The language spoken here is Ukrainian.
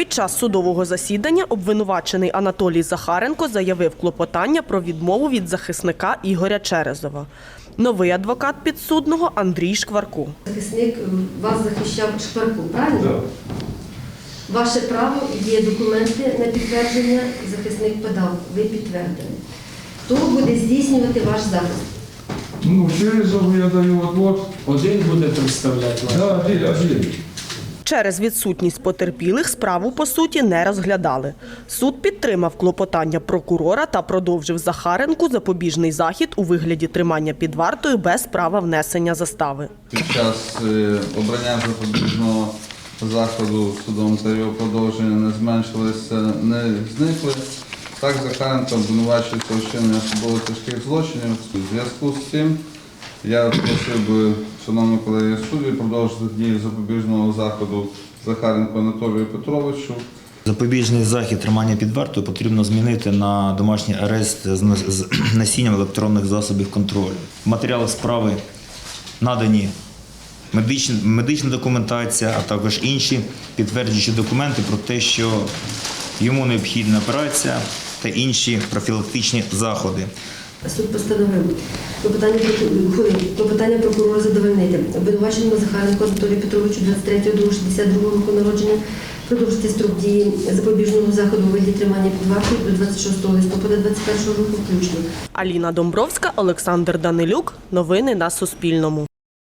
Під час судового засідання обвинувачений Анатолій Захаренко заявив клопотання про відмову від захисника Ігоря Черезова. Новий адвокат підсудного Андрій Шкварко. Захисник вас захищав шкварку, правильно? Ваше право є документи на підтвердження, захисник подав, ви підтвердили. Хто буде здійснювати ваш захист? Ну, Черезову я даю отвод. Один буде представляти вас. Да, один, один. Через відсутність потерпілих справу по суті не розглядали. Суд підтримав клопотання прокурора та продовжив Захаренку запобіжний захід у вигляді тримання під вартою без права внесення застави. Під час е, обрання запобіжного заходу судом та його продовження не зменшилися, не зникли. Так Захаренко обвинувачується у вчиненні особливо тяжких злочинів. У зв'язку з цим я просив би, шановні колеги судді, продовжити дію запобіжного заходу Захаренко Анатолію Петровичу. Запобіжний захід тримання під вартою потрібно змінити на домашній арест з носінням електронних засобів контролю. В матеріалах справи надані медична, медична документація, а також інші підтверджуючі документи про те, що йому необхідна операція та інші профілактичні заходи. Суд постановив клопотання, клопотання прокурора задовольнити. Обвинуваченому Захаренко Анатолію Петровичу 23.02.62 року народження продовжити строк дії запобіжного заходу у вигляді тримання під вартою до 26 листопада 2021 року включно. Аліна Домбровська, Олександр Данилюк. Новини на Суспільному.